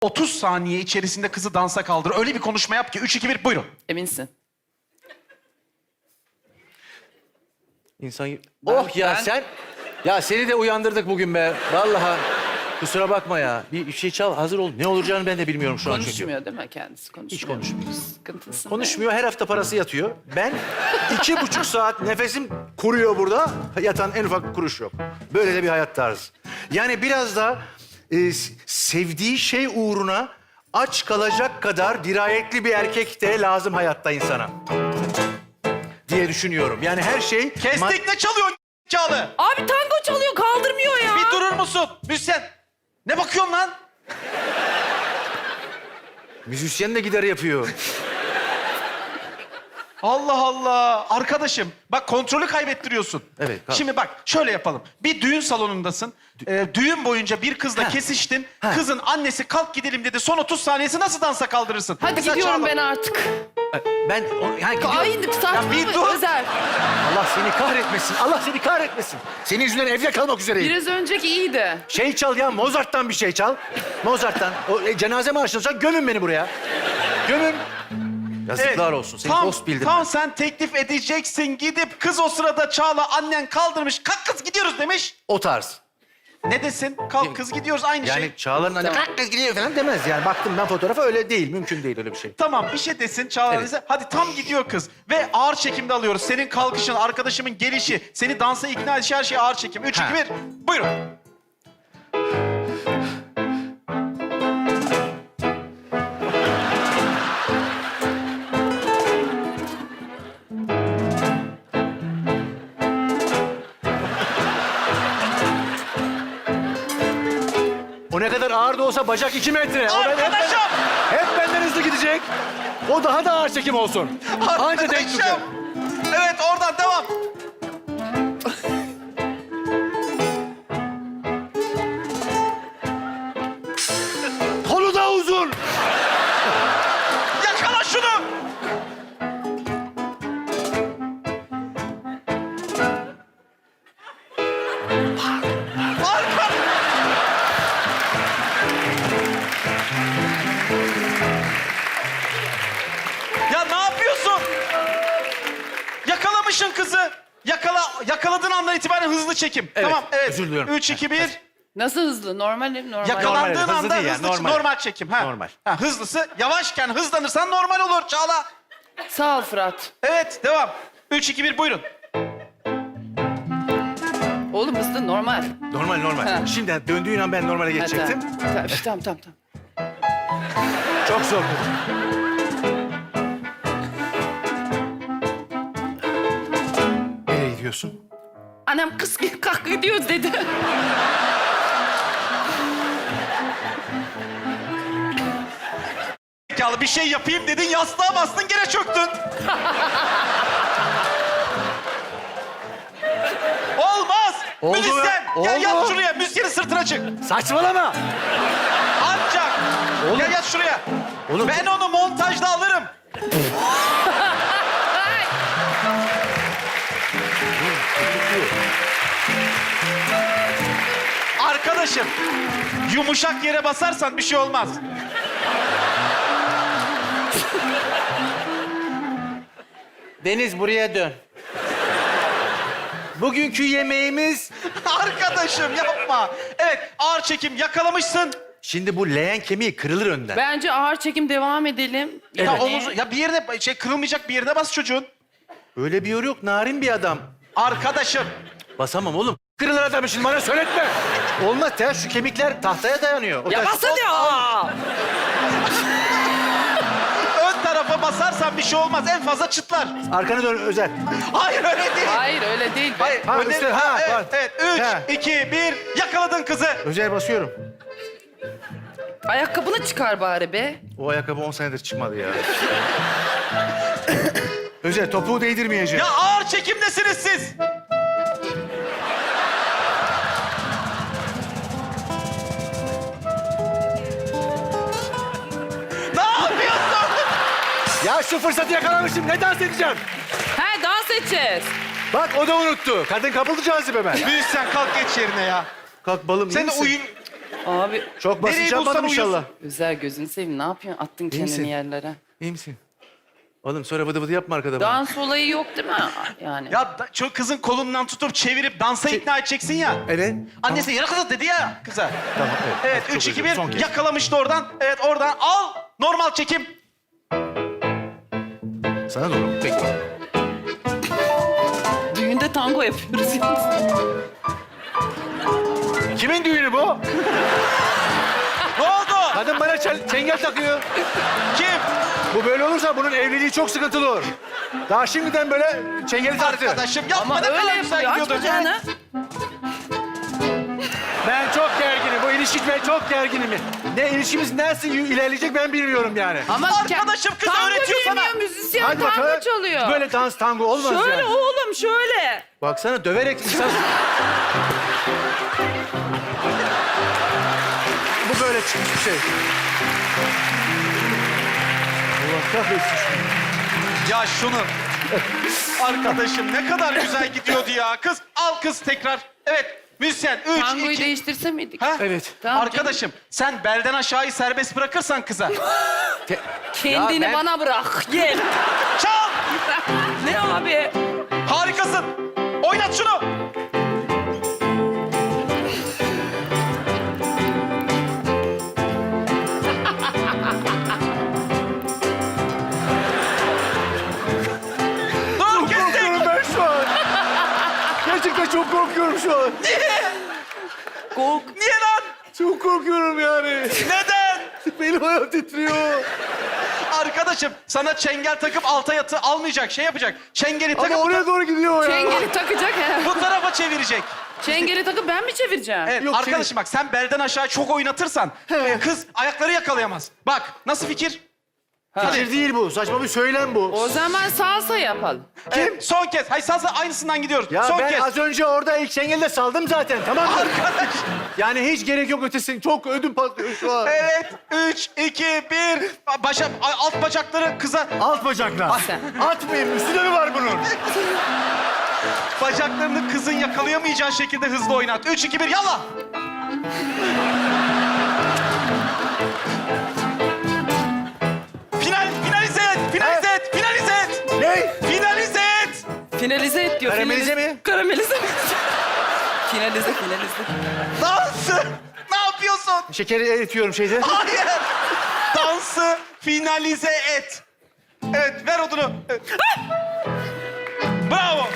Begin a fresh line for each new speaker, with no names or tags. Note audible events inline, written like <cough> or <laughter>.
30 saniye içerisinde kızı dansa kaldır. Öyle bir konuşma yap ki 3 2 1 buyurun.
Eminsin.
İnsan... oh ya
ben-
sen... Ya seni de uyandırdık bugün be. Vallahi. Kusura bakma ya. Bir bir şey çal, hazır ol. Ne olacağını ben de bilmiyorum şu an çünkü.
Konuşmuyor değil mi kendisi? Konuşmuyor.
Hiç konuşmuyor.
Sıkıntısı ne?
Konuşmuyor, her hafta parası yatıyor. Ben iki buçuk saat nefesim kuruyor burada. Yatan en ufak kuruş yok. Böyle de bir hayat tarzı. Yani biraz da e, sevdiği şey uğruna aç kalacak kadar dirayetli bir erkek de lazım hayatta insana. Diye düşünüyorum. Yani her şey...
Kestik ne çalıyorsun Çağlı?
Abi tango çalıyor kaldırmıyor ya.
Bir durur musun? Müzisyen. Ne bakıyorsun lan?
Müzisyen de gider yapıyor.
Allah Allah. Arkadaşım bak kontrolü kaybettiriyorsun.
Evet, kalk.
Şimdi bak şöyle yapalım. Bir düğün salonundasın. Ee, düğün boyunca bir kızla
Ha.
kesiştin.
Ha.
Kızın annesi kalk gidelim dedi. Son 30 saniyesi nasıl dansa kaldırırsın?
Hadi
Mesela
gidiyorum
Çağla-
ben artık.
Ben... o- Ha, gidiyorum.
Ay saçma
bir dur.
Özer.
Allah seni kahretmesin. Allah seni kahretmesin. Senin yüzünden evde kalmak üzereyim.
Biraz önceki iyiydi.
Şey çal ya, Mozart'tan bir şey çal. Mozart'tan. O e, cenaze marşı çalacak, gömün beni buraya. Gömün. Yazıklar
Evet,
olsun. Seni
tam,
dost bildim.
Tam
ben.
sen teklif edeceksin gidip kız o sırada Çağla annen kaldırmış. Kalk kız gidiyoruz demiş.
O tarz.
Ne desin? Kalk kız gidiyoruz aynı
Yani
şey.
Çağla'nın hani. "Kalk kız gidiyor falan demez yani. Baktım ben fotoğrafa öyle değil. Mümkün değil öyle bir şey.
Tamam bir şey desin Çağla
Evet.
dese, Hadi tam gidiyor kız. Ve ağır çekimde alıyoruz. Senin kalkışın, arkadaşımın gelişi, seni dansa ikna edişi her şey ağır çekim. Üç,
Ha.
iki, bir. Buyurun.
O ne kadar ağır da olsa bacak iki metre. O ben- hep,
Arkadaşım!
hep benden hızlı gidecek. O daha da ağır çekim olsun. Anca denk tutacak.
Arkadaşım! Evet oradan devam. Yakalamışsın kızı. Yakala, yakaladığın andan itibaren hızlı çekim.
Evet,
tamam, evet.
özür diliyorum.
Üç, iki, bir.
Nasıl hızlı? Normal mi? Normal.
Yakalandığın
Normal, hızlı
anda
değil yani,
hızlı, normal.
normal.
çekim. Ha.
Normal.
Ha, hızlısı. Yavaşken hızlanırsan normal olur Çağla.
Sağ ol Fırat.
Evet, devam. Üç, iki, bir, buyurun.
Oğlum hızlı normal.
Normal normal.
Ha.
Şimdi döndüğün an ben normale geçecektim.
Tamam tamam tamam. tamam.
Çok zor. Nereye gidiyorsun?
Annem kız kalk gidiyoruz dedi.
Zekalı bir şey yapayım dedin, yastığa bastın, gene çöktün. Olmaz.
Oldu.
Müzisyen, gel
Oldu.
yat şuraya. Müzisyenin sırtına çık.
Saçmalama.
Ancak.
Oğlum.
Gel yat şuraya.
Oğlum.
Ben onu montajda alırım. Arkadaşım, yumuşak yere basarsan bir şey olmaz.
Deniz buraya dön. Bugünkü yemeğimiz...
Arkadaşım yapma. Evet, ağır çekim yakalamışsın.
Şimdi bu leğen kemiği kırılır önden.
Bence ağır çekim devam edelim.
Ya
Yani-
omuz, ya bir yerine şey kırılmayacak bir yerine bas çocuğun.
Öyle bir yor yok. Narin bir adam.
Arkadaşım.
Basamam oğlum. Kırılır adam şimdi bana söyletme. Olmaz ya şu kemikler tahtaya dayanıyor. O
Ya
taş-
bas hadi ya. <laughs>
Ön tarafa basarsan bir şey olmaz. En fazla çıtlar.
Arkanı dön Özel.
Hayır öyle değil.
Hayır öyle değil. be.
Hayır.
Ha,
öyle-
üstte, ha,
evet, evet. Üç,
Ha.
iki, bir. Yakaladın kızı.
Özel basıyorum.
Ayakkabını çıkar bari be.
O ayakkabı 10 senedir çıkmadı ya. Özel topuğu değdirmeyeceğim.
Ya ağır çekimdesiniz siz.
Ya şu fırsatı yakalamışım. Ne dans edeceğim?
He dans edeceğiz.
Bak o da unuttu. Kadın kapıldı cazibeme.
Müzisyen <laughs> kalk geç yerine ya.
Kalk balım
Sen
misin?
uyum...
Abi
Çok
Nereye
basit
bulsan
yapmadım inşallah.
Özer gözünü seveyim. Ne yapıyorsun? Attın kendini
misin?
yerlere.
İyi misin? Oğlum sonra vıdı vıdı yapma arkada bana.
Dans olayı yok değil mi? Yani.
Ya da, şu kızın kolundan tutup çevirip dansa ikna edeceksin ya.
Evet.
Annesi yarı kızı dedi ya kıza.
Tamam, evet.
Evet,
Çok
3, 2,
özür
1.
dilerim. Son kez.
Yakalamıştı oradan. Evet, oradan al. Normal çekim.
Sana doğru mu? Peki.
Düğünde tango yapıyoruz yalnız.
Kimin düğünü bu?
Ne oldu?
Kadın bana çel- çengel takıyor.
Kim?
Bu böyle olursa bunun evliliği çok sıkıntılı olur. Daha şimdiden böyle çengeli taktı.
Arkadaşım yapma
Ama öyle yapıyor. Aç bacağını.
Ben çok gerginim. Bu ilişki ben çok gerginim. Ne ilişkimiz nasıl ilerleyecek ben bilmiyorum yani.
Ama
Arkadaşım kız
tango
öğretiyor sana.
bilmiyor, müzisyen
Hadi
tango
bakalım.
çalıyor.
Böyle dans tango olmaz
Şöyle
yani.
oğlum şöyle.
Baksana döverek insan... Bu böyle çıkmış bir şey. Allah kahretsin şunu.
Ya şunu. <laughs> Arkadaşım ne kadar güzel gidiyordu ya. Kız al kız tekrar. Evet. Müzisyen 3,
Tangoyu
2...
değiştirse miydik?
Ha?
Evet.
Tamam
Arkadaşım sen belden aşağıyı serbest bırakırsan kıza. <laughs>
Kendini
Ya ben-
bana bırak. Gel.
Çal! <laughs>
ne abi?
Harikasın. Oynat şunu.
Şu an. <laughs>
Kork.
Niye lan?
Çok korkuyorum yani.
Neden? <laughs>
Benim ayağım titriyor.
Arkadaşım sana çengel takıp alta yatı almayacak şey yapacak. Çengeli
Ama
takıp
oraya doğru gidiyor o ya.
Çengeli takacak he.
bu tarafa çevirecek.
Çengeli takıp ben mi çevireceğim?
Evet
Yok,
arkadaşım bak sen belden aşağı çok oynatırsan e, kız ayakları yakalayamaz. Bak nasıl fikir?
Fikir değil bu. Saçma bir söylem bu.
O zaman salsa yapalım.
Kim? son kez. Hayır salsa aynısından gidiyoruz.
Ya
son
ben
kez.
az önce orada ilk çengelde saldım zaten tamam mı?
Arkadaş.
Yani hiç gerek yok ötesin. Çok ödüm patlıyor şu an.
Evet. Üç, iki, bir. Başa, alt bacakları kıza...
Alt bacakla.
Sen.
Atmayayım. Üstüne mi var bunun?
Bacaklarını kızın yakalayamayacağı şekilde hızlı oynat. Üç, iki, bir, yallah.
Finalize et diyor.
Karamelize
finalize-
mi?
Karamelize mi? <laughs> finalize, finalize.
Dansı. Ne yapıyorsun?
Şekeri eritiyorum şeyde.
Hayır. Dansı finalize et. Evet, ver odunu. Evet. Bravo.